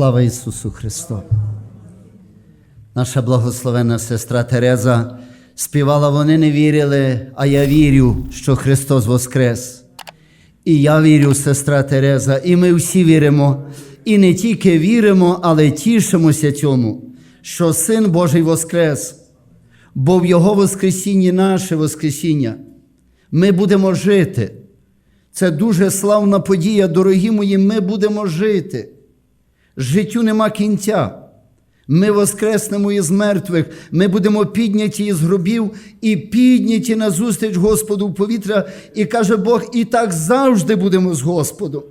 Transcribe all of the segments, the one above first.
Слава Ісусу Христу! Наша благословенна сестра Тереза співала, вони не вірили, а я вірю, що Христос Воскрес. І я вірю, сестра Тереза, і ми всі віримо. І не тільки віримо, але тішимося цьому, що Син Божий Воскрес, бо в Його Воскресінні наше Воскресіння. Ми будемо жити. Це дуже славна подія, дорогі мої, ми будемо жити. Життю нема кінця. Ми воскреснемо із мертвих, ми будемо підняті із гробів і підняті назустріч Господу в повітря, і каже Бог, і так завжди будемо з Господом.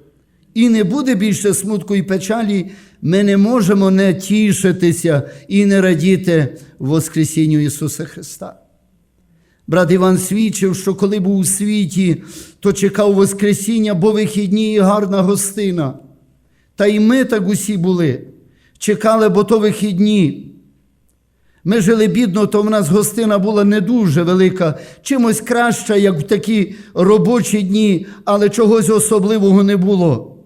І не буде більше смутку і печалі, ми не можемо не тішитися і не радіти Воскресінню Ісуса Христа. Брат Іван свідчив, що коли був у світі, то чекав Воскресіння, бо вихідні і гарна гостина. Та й ми так усі були. Чекали, бо то вихідні. Ми жили бідно, то в нас гостина була не дуже велика, чимось краща, як в такі робочі дні, але чогось особливого не було.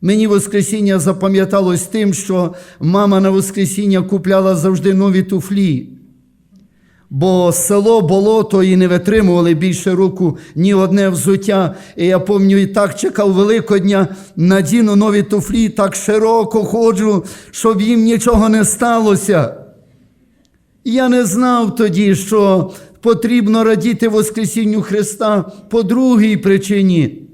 Мені Воскресіння запам'яталось тим, що мама на Воскресіння купляла завжди нові туфлі. Бо село болото і не витримували більше року ні одне взуття. І я пам'ятаю, і так чекав Великодня, надіну нові туфлі, так широко ходжу, щоб їм нічого не сталося. Я не знав тоді, що потрібно радіти Воскресінню Христа по другій причині,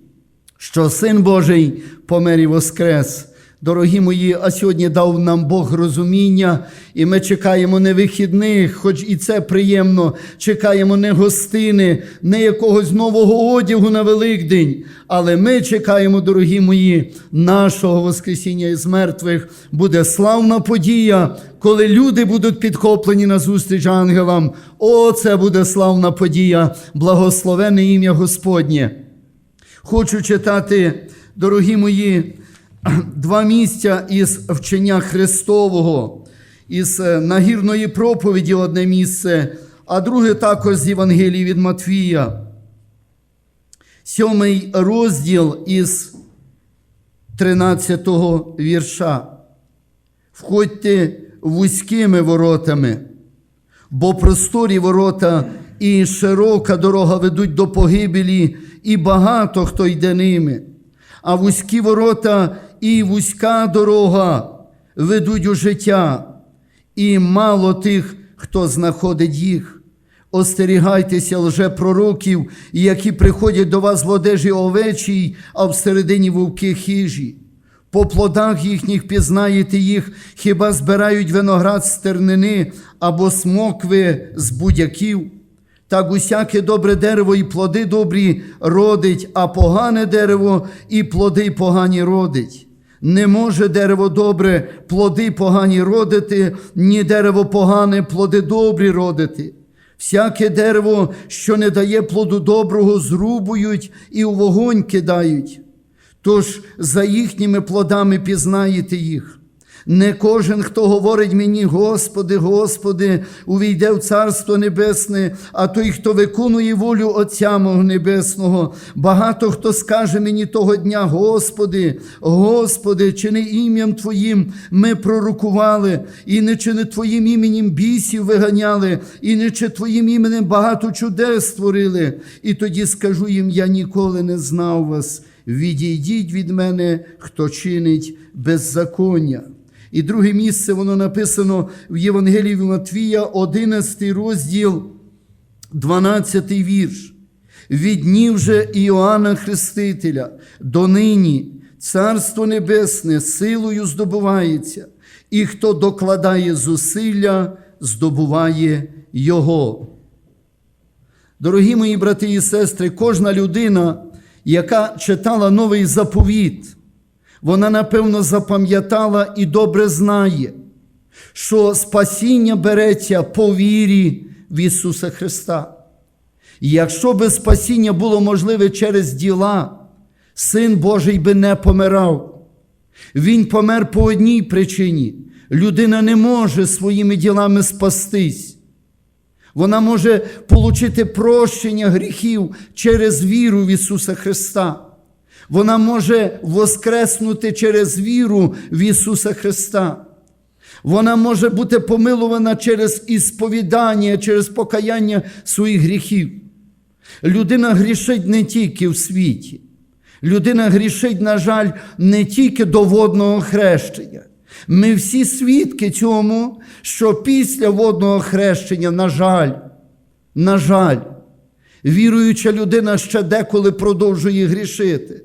що Син Божий помер і воскрес. Дорогі мої, а сьогодні дав нам Бог розуміння, і ми чекаємо не вихідних, хоч і це приємно. Чекаємо не гостини, не якогось нового одягу на Великдень. Але ми чекаємо, дорогі мої, нашого Воскресіння із мертвих. Буде славна подія, коли люди будуть підхоплені на зустріч ангелам. О, це буде славна подія, благословене ім'я Господнє. Хочу читати, дорогі мої два місця із вчення Христового, із е, нагірної проповіді одне місце, а друге також з Євангелії від Матвія. Сьомий розділ із 13 вірша. Входьте вузькими воротами, бо просторі ворота і широка дорога ведуть до погибелі, і багато хто йде ними. А вузькі ворота і вузька дорога ведуть у життя, і мало тих, хто знаходить їх. Остерігайтеся лжепророків, які приходять до вас в одежі овечій, а всередині вовки хижі. По плодах їхніх пізнаєте їх, хіба збирають виноград з тернини або смокви з будяків. Так усяке добре дерево і плоди добрі родить, а погане дерево і плоди погані родить. Не може дерево добре, плоди погані родити, ні дерево погане, плоди добрі родити. Всяке дерево, що не дає плоду доброго, зрубують і у вогонь кидають. Тож за їхніми плодами пізнаєте їх. Не кожен, хто говорить мені, Господи, Господи, увійде в Царство Небесне, а той, хто виконує волю Отця мого Небесного. Багато хто скаже мені того дня, Господи, Господи, чи не ім'ям Твоїм ми пророкували, і не чи не Твоїм іменем бісів виганяли, і не чи Твоїм іменем багато чудес створили. І тоді скажу їм: я ніколи не знав вас. Відійдіть від мене, хто чинить беззаконня. І друге місце воно написано в Євангелії Матвія, 11 розділ, 12 вірш. Від днів же Іоанна Хрестителя донині Царство Небесне силою здобувається, і хто докладає зусилля, здобуває Його. Дорогі мої брати і сестри, кожна людина, яка читала новий заповіт, вона, напевно, запам'ятала і добре знає, що спасіння береться по вірі в Ісуса Христа. І якщо би спасіння було можливе через діла, Син Божий би не помирав. Він помер по одній причині. Людина не може своїми ділами спастись. Вона може отримати прощення гріхів через віру в Ісуса Христа. Вона може воскреснути через віру в Ісуса Христа. Вона може бути помилувана через ісповідання, через покаяння своїх гріхів. Людина грішить не тільки в світі. Людина грішить, на жаль, не тільки до водного хрещення. Ми всі свідки цьому, що після водного хрещення, на жаль, на жаль, віруюча людина ще деколи продовжує грішити.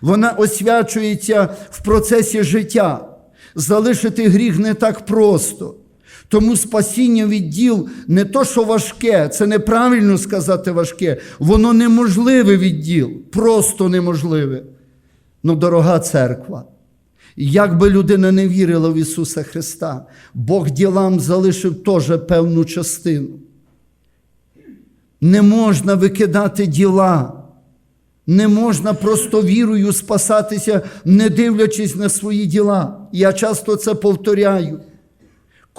Вона освячується в процесі життя. Залишити гріх не так просто. Тому спасіння від діл не то, що важке, це неправильно сказати важке, воно неможливе від діл, просто неможливе. Ну, дорога церква, як би людина не вірила в Ісуса Христа, Бог ділам залишив теж певну частину. Не можна викидати діла. Не можна просто вірою спасатися, не дивлячись на свої діла. Я часто це повторяю.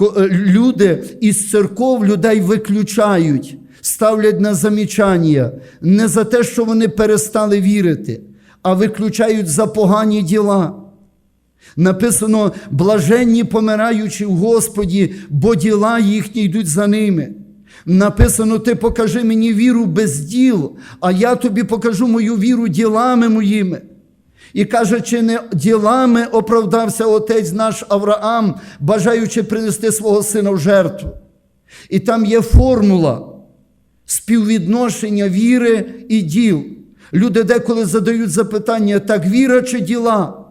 Е, Люди із церков людей виключають, ставлять на замічання не за те, що вони перестали вірити, а виключають за погані діла. Написано: блаженні помираючі в Господі, бо діла їхні йдуть за ними. Написано: Ти покажи мені віру без діл, а я тобі покажу мою віру ділами моїми. І каже, чи не ділами оправдався отець наш Авраам, бажаючи принести свого сина в жертву. І там є формула співвідношення віри і діл. Люди деколи задають запитання, так віра чи діла?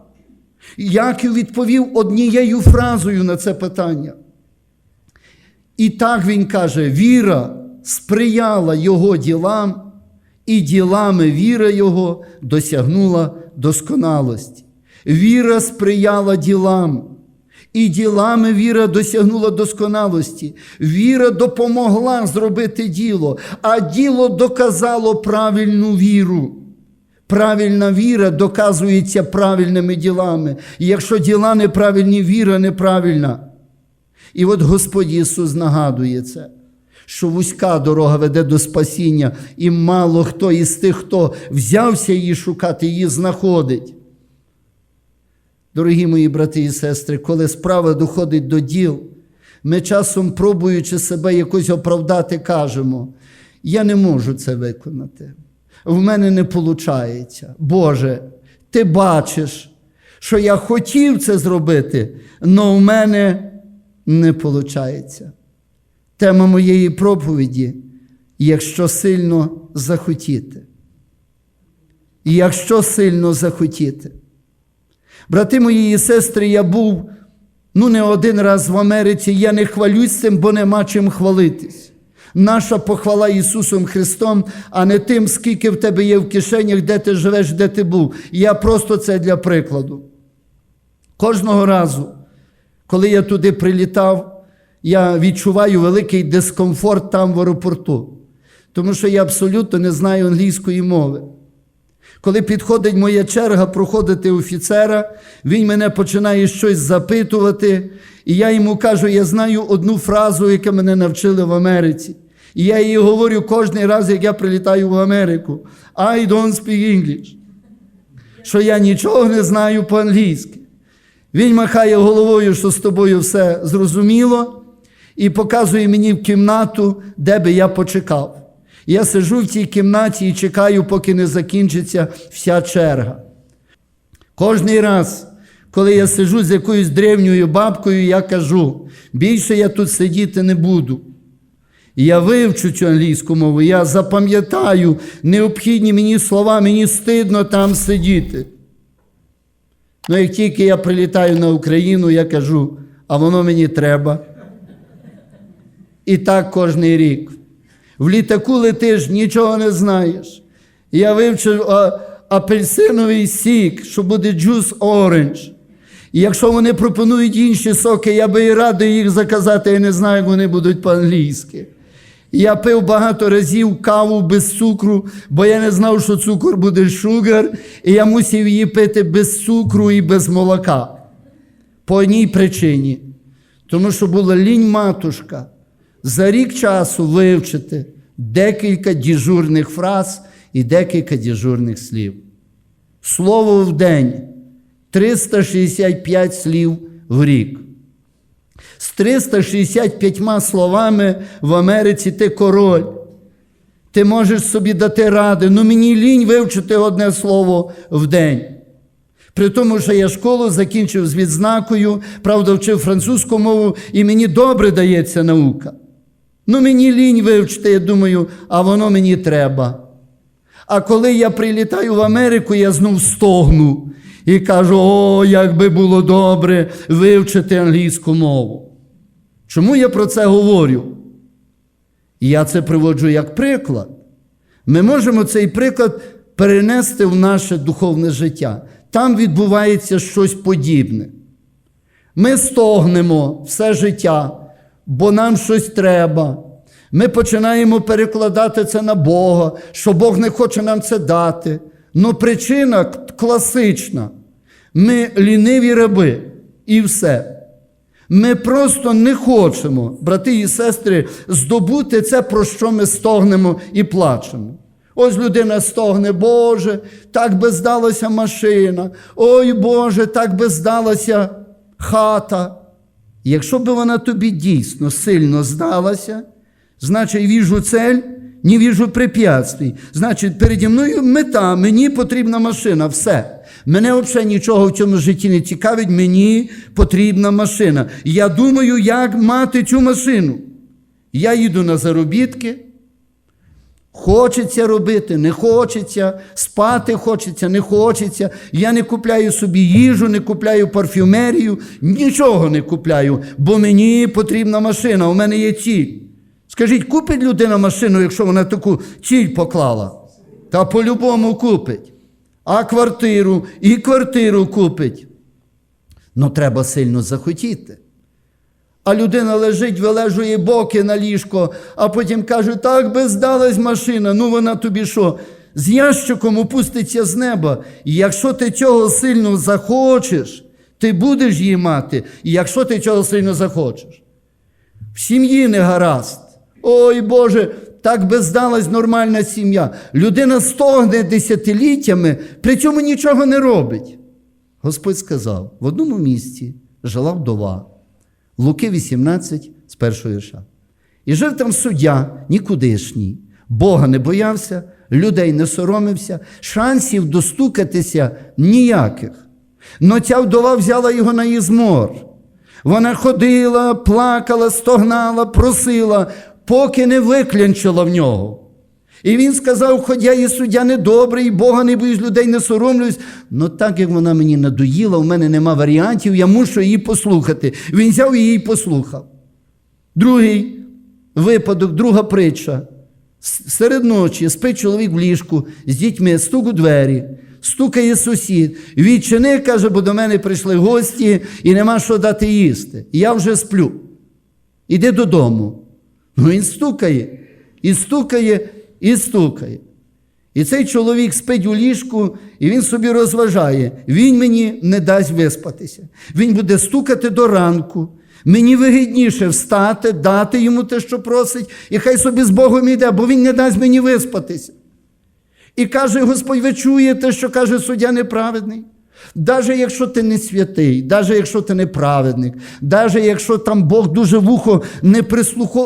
Яків відповів однією фразою на це питання. І так він каже: віра сприяла його ділам, і ділами віра його досягнула досконалості. Віра сприяла ділам, і ділами віра досягнула досконалості. Віра допомогла зробити діло, а діло доказало правильну віру. Правильна віра доказується правильними ділами. І якщо діла неправильні, віра неправильна. І от Господь Ісус нагадує це, що вузька дорога веде до спасіння, і мало хто із тих, хто взявся її шукати, її знаходить. Дорогі мої брати і сестри, коли справа доходить до діл, ми часом, пробуючи себе якось оправдати, кажемо: я не можу це виконати. В мене не виходить. Боже, ти бачиш, що я хотів це зробити, але в мене не виходить. Тема моєї проповіді, якщо сильно захотіти. Якщо сильно захотіти. Брати мої і сестри, я був ну не один раз в Америці, я не хвалюсь цим, бо нема чим хвалитись. Наша похвала Ісусом Христом, а не тим, скільки в тебе є в кишенях, де ти живеш, де ти був. Я просто це для прикладу. Кожного разу, коли я туди прилітав, я відчуваю великий дискомфорт там в аеропорту, тому що я абсолютно не знаю англійської мови. Коли підходить моя черга проходити офіцера, він мене починає щось запитувати, і я йому кажу, я знаю одну фразу, яку мене навчили в Америці. І я її говорю кожен раз, як я прилітаю в Америку. I don't speak English. Що я нічого не знаю по-англійськи. Він махає головою, що з тобою все зрозуміло, і показує мені в кімнату, де би я почекав. Я сиджу в цій кімнаті і чекаю, поки не закінчиться вся черга. Кожний раз, коли я сиджу з якоюсь древньою бабкою, я кажу: більше я тут сидіти не буду. Я вивчу цю англійську мову, я запам'ятаю необхідні мені слова, мені стидно там сидіти. Ну, як тільки я прилітаю на Україну, я кажу, а воно мені треба. І так кожний рік. В літаку летиш, нічого не знаєш. Я вивчив апельсиновий сік, що буде джус оранж. І якщо вони пропонують інші соки, я би і радий їх заказати, я не знаю, як вони будуть по-англійськи. Я пив багато разів каву без цукру, бо я не знав, що цукор буде шугар, і я мусив її пити без цукру і без молока. По одній причині. Тому що була лінь матушка за рік часу вивчити декілька діжурних фраз і декілька діжурних слів. Слово в день 365 слів в рік. З 365 словами в Америці ти король. Ти можеш собі дати ради, ну мені лінь вивчити одне слово в день. При тому, що я школу закінчив з відзнакою, правда, вчив французьку мову, і мені добре дається наука. Ну, мені лінь вивчити, я думаю, а воно мені треба. А коли я прилітаю в Америку, я знов стогну і кажу: о, як би було добре вивчити англійську мову. Чому я про це говорю? І я це приводжу як приклад. Ми можемо цей приклад перенести в наше духовне життя. Там відбувається щось подібне. Ми стогнемо все життя, бо нам щось треба. Ми починаємо перекладати це на Бога, що Бог не хоче нам це дати. Ну причина класична. Ми ліниві раби і все. Ми просто не хочемо, брати і сестри, здобути це, про що ми стогнемо і плачемо. Ось людина стогне, Боже, так би здалася машина. Ой Боже, так би здалася хата. Якщо б вона тобі дійсно сильно здалася, значить віжу цель, не віжу препятствий. Значить, переді мною мета, мені потрібна машина, все. Мене взагалі нічого в цьому житті не цікавить, мені потрібна машина. Я думаю, як мати цю машину. Я їду на заробітки. Хочеться робити, не хочеться, спати хочеться, не хочеться. Я не купляю собі їжу, не купляю парфюмерію, нічого не купляю, бо мені потрібна машина, у мене є ціль. Скажіть, купить людина машину, якщо вона таку ціль поклала? Та по-любому купить. А квартиру і квартиру купить. Ну, треба сильно захотіти. А людина лежить, вилежує боки на ліжко, а потім каже, так би здалась машина, ну вона тобі що? З ящиком опуститься з неба. І якщо ти цього сильно захочеш, ти будеш її мати. І якщо ти цього сильно захочеш. В сім'ї не гаразд. Ой Боже, так би здалась нормальна сім'я. Людина стогне десятиліттями, при цьому нічого не робить. Господь сказав: в одному місці жила вдова. Луки 18 з першого вірша. І жив там суддя нікудишній, Бога не боявся, людей не соромився, шансів достукатися ніяких. Но ця вдова взяла його на ізмор. Вона ходила, плакала, стогнала, просила, поки не виклянчила в нього. І він сказав, хоч я і суддя недобрий, Бога не боюсь, людей не соромлюсь. Ну так як вона мені надоїла, в мене нема варіантів, я мушу її послухати. Він взяв її і послухав. Другий випадок, друга притча. Серед ночі спить чоловік в ліжку з дітьми, стук у двері, стукає сусід. Відчини, каже, бо до мене прийшли гості і нема що дати їсти. Я вже сплю. Іди додому. Ну він стукає, і стукає, і стукає. І цей чоловік спить у ліжку, і він собі розважає. Він мені не дасть виспатися. Він буде стукати до ранку. Мені вигідніше встати, дати йому те, що просить, і хай собі з Богом йде, бо він не дасть мені виспатися. І каже Господь, ви чуєте, що каже суддя неправедний? Даже якщо ти не святий, даже якщо ти не праведник, даже якщо там Бог дуже вухо не,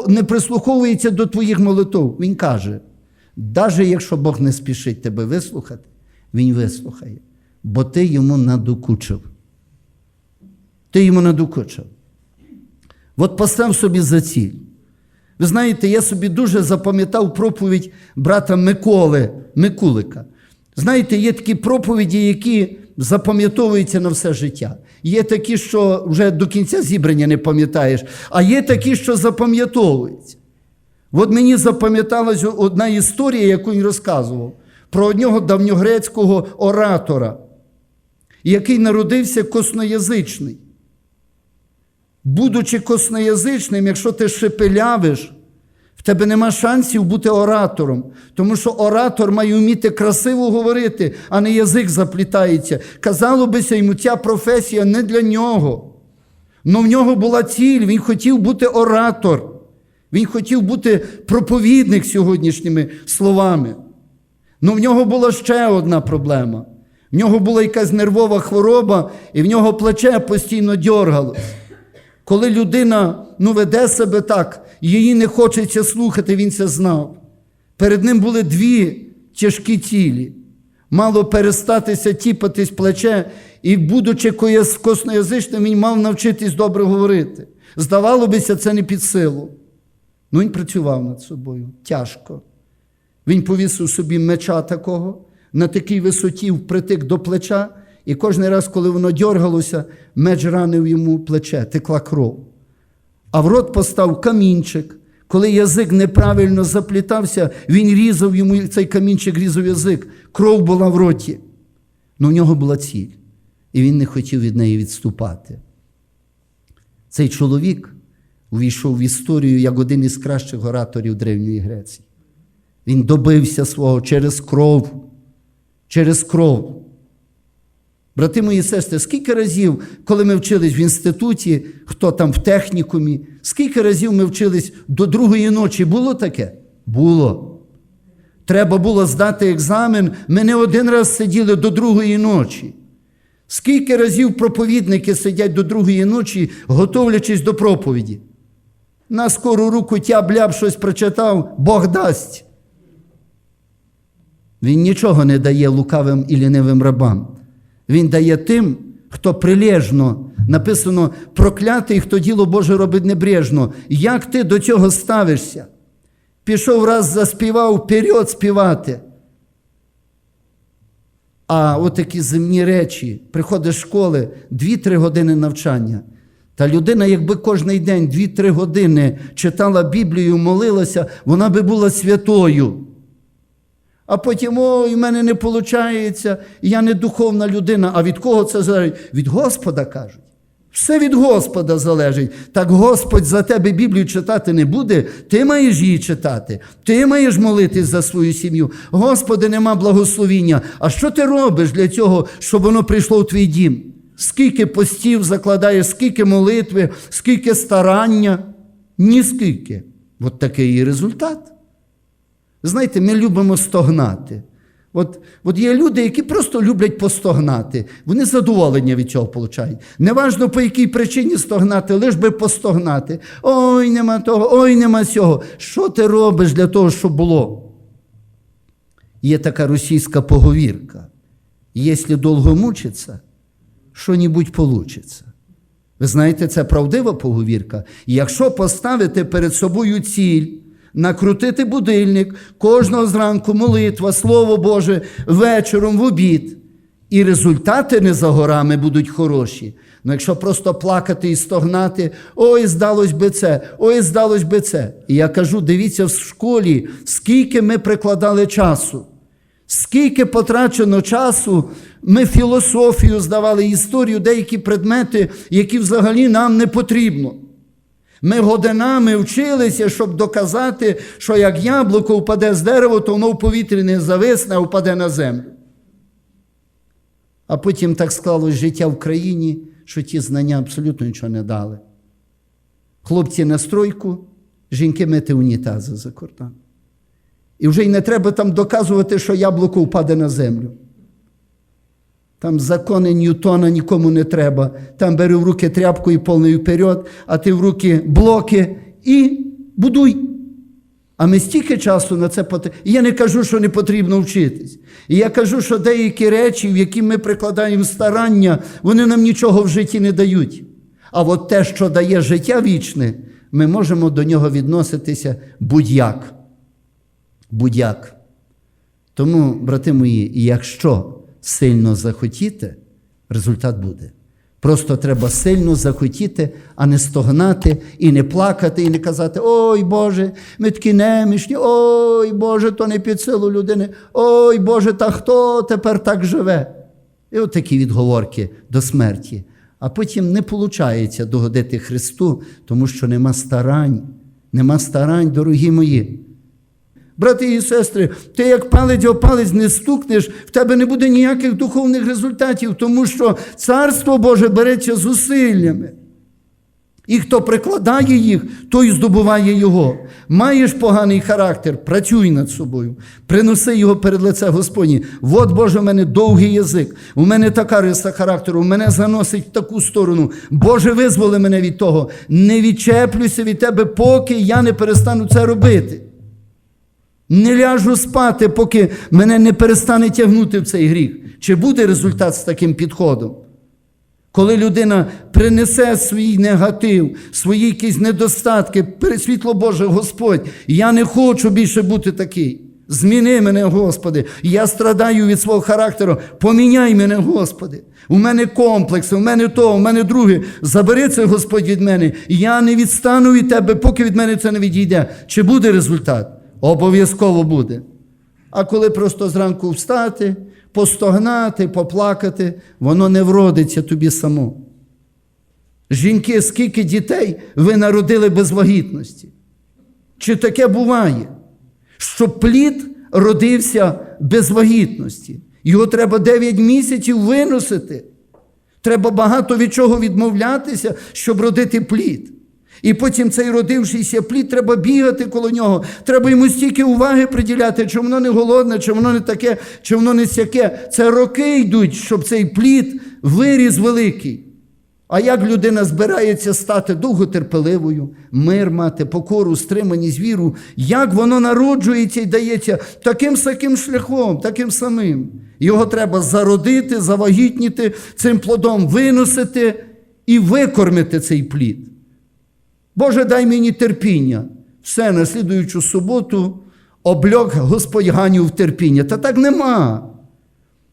не прислуховується до твоїх молитв, він каже, даже якщо Бог не спішить тебе вислухати, він вислухає, бо ти йому надокучив. Ти йому надокучив. От постав собі за ціль. Ви знаєте, я собі дуже запам'ятав проповідь брата Миколи Микулика. Знаєте, є такі проповіді, які запам'ятовуються на все життя. Є такі, що вже до кінця зібрання не пам'ятаєш, а є такі, що запам'ятовуються. От мені запам'яталась одна історія, яку він розказував, про одного давньогрецького оратора, який народився косноязичний. Будучи косноязичним, якщо ти шепелявиш, тебе нема шансів бути оратором, тому що оратор має вміти красиво говорити, а не язик заплітається. Казало бися йому, ця професія не для нього. Но в нього була ціль, він хотів бути оратор. Він хотів бути проповідник сьогоднішніми словами. Ну в нього була ще одна проблема. В нього була якась нервова хвороба, і в нього плече постійно дьоргалось. Коли людина ну, веде себе так, її не хочеться слухати, він це знав. Перед ним були дві тяжкі цілі. Мало перестатися тіпатись плече, і, будучи косноязичним, він мав навчитись добре говорити. Здавало бися, це не під силу. Ну, він працював над собою тяжко. Він повісив собі меча такого на такій висоті впритик до плеча, і кожен раз, коли воно дьоргалося, меч ранив йому плече, текла кров. А в рот постав камінчик. Коли язик неправильно заплітався, він різав йому цей камінчик різав язик. Кров була в роті. Ну в нього була ціль, і він не хотів від неї відступати. Цей чоловік увійшов в історію як один із кращих ораторів Древньої Греції. Він добився свого через кров, через кров. Брати мої сестри, скільки разів, коли ми вчились в інституті, хто там в технікумі, скільки разів ми вчились до другої ночі, було таке? Було. Треба було здати екзамен. Ми не один раз сиділи до другої ночі. Скільки разів проповідники сидять до другої ночі, готовлячись до проповіді? На скору руку тя-бляб щось прочитав, Бог дасть. Він нічого не дає лукавим і лінивим рабам. Він дає тим, хто прилежно написано проклятий, хто діло Боже робить небрежно. Як ти до цього ставишся? Пішов раз заспівав, вперед співати. А от такі земні речі, приходиш з школи, 2-3 години навчання. Та людина, якби кожен день 2-3 години читала Біблію, молилася, вона би була святою. А потім, ой, в мене не виходить, я не духовна людина. А від кого це залежить? Від Господа кажуть. Все від Господа залежить. Так Господь за тебе Біблію читати не буде, ти маєш її читати, ти маєш молитись за свою сім'ю. Господи, нема благословіння. А що ти робиш для цього, щоб воно прийшло в твій дім? Скільки постів закладаєш, скільки молитви, скільки старання? Ні скільки. От такий і результат. Знаєте, ми любимо стогнати. От, от є люди, які просто люблять постогнати. Вони задоволення від цього получають. Неважно по якій причині стогнати, лиш би постогнати. Ой, нема того, ой, нема цього. Що ти робиш для того, щоб було? Є така російська поговірка. Якщо довго мучиться, що-небудь получиться. Ви знаєте, це правдива поговірка. Якщо поставити перед собою ціль, накрутити будильник, кожного зранку молитва, Слово Боже, вечором в обід. І результати не за горами будуть хороші. Ну якщо просто плакати і стогнати, ой, здалось би це, ой, здалось би це. І я кажу, дивіться в школі, скільки ми прикладали часу. Скільки потрачено часу, ми філософію здавали, історію, деякі предмети, які взагалі нам не потрібно. Ми годинами вчилися, щоб доказати, що як яблуко впаде з дерева, то воно в повітрі не зависне, а впаде на землю. А потім так склалось життя в країні, що ті знання абсолютно нічого не дали. Хлопці на стройку, жінки мити унітази за кордон. І вже й не треба там доказувати, що яблуко впаде на землю. Там закони Ньютона нікому не треба. Там бери в руки тряпку і повний вперед, а ти в руки блоки і будуй. А ми стільки часу на це потрібно. Я не кажу, що не потрібно вчитись. І я кажу, що деякі речі, в які ми прикладаємо старання, вони нам нічого в житті не дають. А от те, що дає життя вічне, ми можемо до нього відноситися будь-як. Будь-як. Тому, брати мої, якщо сильно захотіти, результат буде. Просто треба сильно захотіти, а не стогнати і не плакати, і не казати, ой Боже, ми такі немішні, ой Боже, то не під силу людини, ой Боже, та хто тепер так живе? І от такі відговорки до смерті. А потім не виходить догодити Христу, тому що нема старань, нема старань, дорогі мої. Брати і сестри, ти як палець о палець не стукнеш, в тебе не буде ніяких духовних результатів, тому що Царство Боже береться зусиллями. І хто прикладає їх, той здобуває його. Маєш поганий характер, працюй над собою, приноси його перед лице Господні. От Боже, у мене довгий язик, у мене така риса характеру, у мене заносить в таку сторону. Боже, визволи мене від того. Не відчеплюся від тебе, поки я не перестану це робити. Не ляжу спати, поки мене не перестане тягнути в цей гріх. Чи буде результат з таким підходом? Коли людина принесе свій негатив, свої якісь недостатки, перед світло Боже, Господь, я не хочу більше бути такий. Зміни мене, Господи. Я страдаю від свого характеру. Поміняй мене, Господи. У мене комплекс, у мене то, у мене друге. Забери це, Господь, від мене. Я не відстану від Тебе, поки від мене це не відійде. Чи буде результат? Обов'язково буде. А коли просто зранку встати, постогнати, поплакати, воно не вродиться тобі само. Жінки, скільки дітей ви народили без вагітності? Чи таке буває? Що плід родився без вагітності. Його треба 9 місяців виносити. Треба багато від чого відмовлятися, щоб родити плід. І потім цей родившийся плід, треба бігати коло нього. Треба йому стільки уваги приділяти, чи воно не голодне, чи воно не таке, чи воно не сяке. Це роки йдуть, щоб цей плід виріс великий. А як людина збирається стати довготерпеливою, мир мати, покору, стриманість, віру, як воно народжується і дається таким самим шляхом, таким самим. Його треба зародити, завагітніти, цим плодом виносити і викормити цей плід. Боже, дай мені терпіння. Все, на слідуючу суботу обльок Господь ганю в терпіння. Та так нема.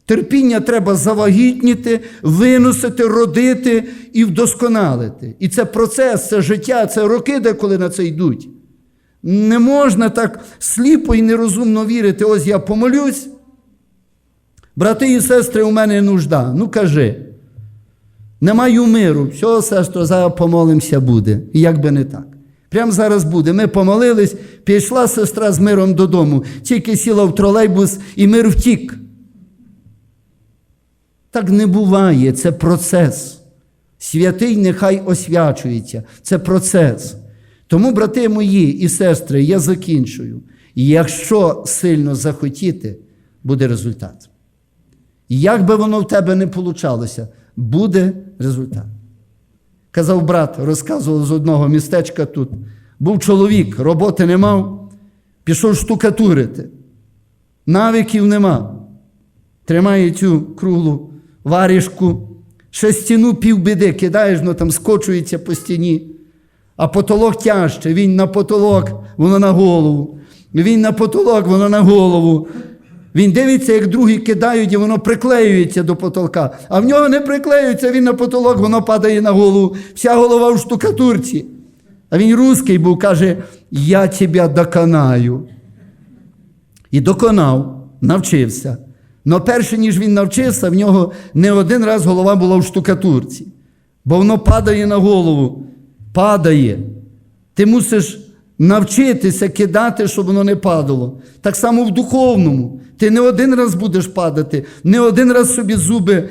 Терпіння треба завагітніти, виносити, родити і вдосконалити. І це процес, це життя, це роки, деколи на це йдуть. Не можна так сліпо і нерозумно вірити. Ось я помолюсь. Брати і сестри, у мене нужда. Ну кажи. Не маю миру. Все, сестро, зараз помолимося буде. І як би не так. Прямо зараз буде. Ми помолились, пішла сестра з миром додому, тільки сіла в тролейбус і мир втік. Так не буває, це процес. Святий нехай освячується. Це процес. Тому, брати мої і сестри, я закінчую. Якщо сильно захотіти, буде результат. Як би воно в тебе не получалося, буде результат. Казав брат, розказував з одного містечка тут. Був чоловік, роботи не мав, пішов штукатурити. Навиків нема. Тримає цю круглу варішку, ще стіну півбіди кидаєш, ну там скочується по стіні. А потолок тяжче, він на потолок, воно на голову. Він на потолок, воно на голову. Він дивиться, як другі кидають, і воно приклеюється до потолка. А в нього не приклеюється, він на потолок, воно падає на голову. Вся голова в штукатурці. А він русський був, каже: Я тебе доконаю. І доконав, навчився. Но перше, ніж він навчився, в нього не один раз голова була в штукатурці. Бо воно падає на голову. Падає. Ти мусиш навчитися кидати, щоб воно не падало. Так само в духовному. Ти не один раз будеш падати, не один раз собі зуби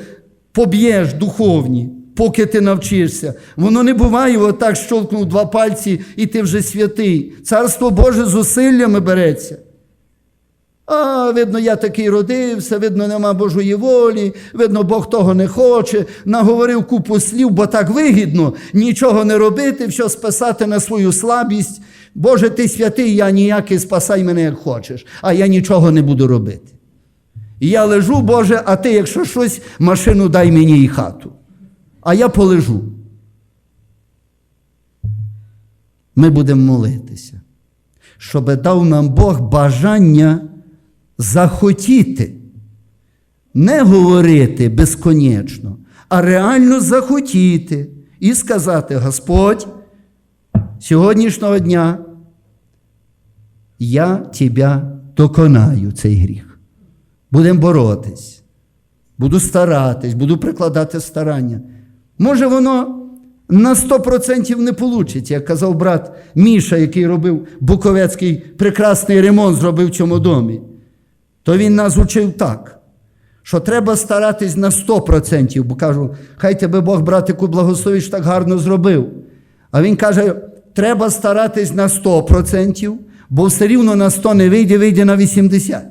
поб'єш духовні, поки ти навчишся. Воно не буває, отак щолкнув два пальці, і ти вже святий. Царство Боже зусиллями береться. А, видно, я такий родився, видно, нема Божої волі, видно, Бог того не хоче, наговорив купу слів, бо так вигідно нічого не робити, все списати на свою слабість. Боже, ти святий, я ніякий, спасай мене, як хочеш, а я нічого не буду робити. Я лежу, Боже, а ти, якщо щось, машину дай мені і хату. А я полежу. Ми будемо молитися, щоб дав нам Бог бажання захотіти, не говорити безконечно, а реально захотіти і сказати: Господь, сьогоднішнього дня я тебе доконаю цей гріх. Будемо боротись, буду старатись, буду прикладати старання. Може, воно на 100% не вийде, як казав брат Міша, який робив Буковецький прекрасний ремонт, зробив в цьому домі то він нас учив так, що треба старатись на 100%, бо кажу, хай тебе Бог, братику, благословить, що так гарно зробив. А він каже: треба старатись на 100%, бо все рівно на 100 не вийде, вийде на 80.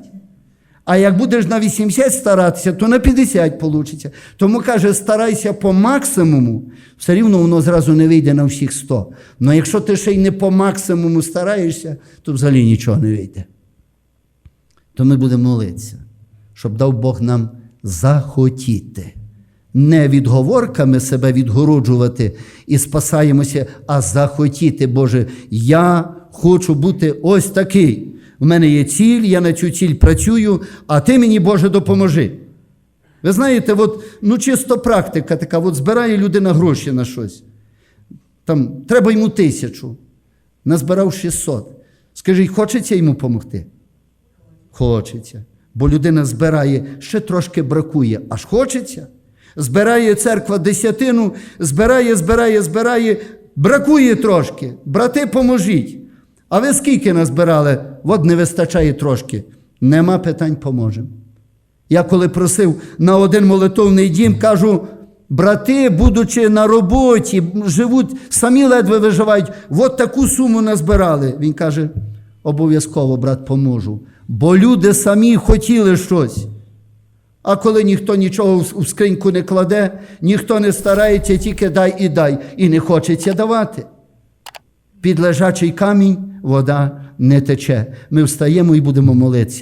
А як будеш на 80 старатися, то на 50 вийде. Тому каже, старайся по максимуму, все рівно воно зразу не вийде на всіх 100. Але якщо ти ще й не по максимуму стараєшся, то взагалі нічого не вийде. То ми будемо молитися, щоб дав Бог нам захотіти. Не відговорками себе відгороджувати і спасаємося, а захотіти, Боже, я хочу бути ось такий. У мене є ціль, я на цю ціль працюю, а ти мені, Боже, допоможи. Ви знаєте, от, ну чисто практика така, от збирає людина гроші на щось. Там, треба йому тисячу, назбирав 600. Скажіть, хочеться йому допомогти? Хочеться. Бо людина збирає, ще трошки бракує, аж хочеться. Збирає церква десятину, збирає, збирає, збирає, бракує трошки. Брати, поможіть. А ви скільки назбирали? От не вистачає трошки. Нема питань, поможемо. Я коли просив на один молитовний дім, кажу, брати, будучи на роботі, живуть, самі ледве виживають, от таку суму назбирали. Він каже, обов'язково, брат, поможу. Бо люди самі хотіли щось. А коли ніхто нічого в- скриньку не кладе, ніхто не старається, тільки дай і дай, і не хочеться давати. Під лежачий камінь вода не тече. Ми встаємо і будемо молитися.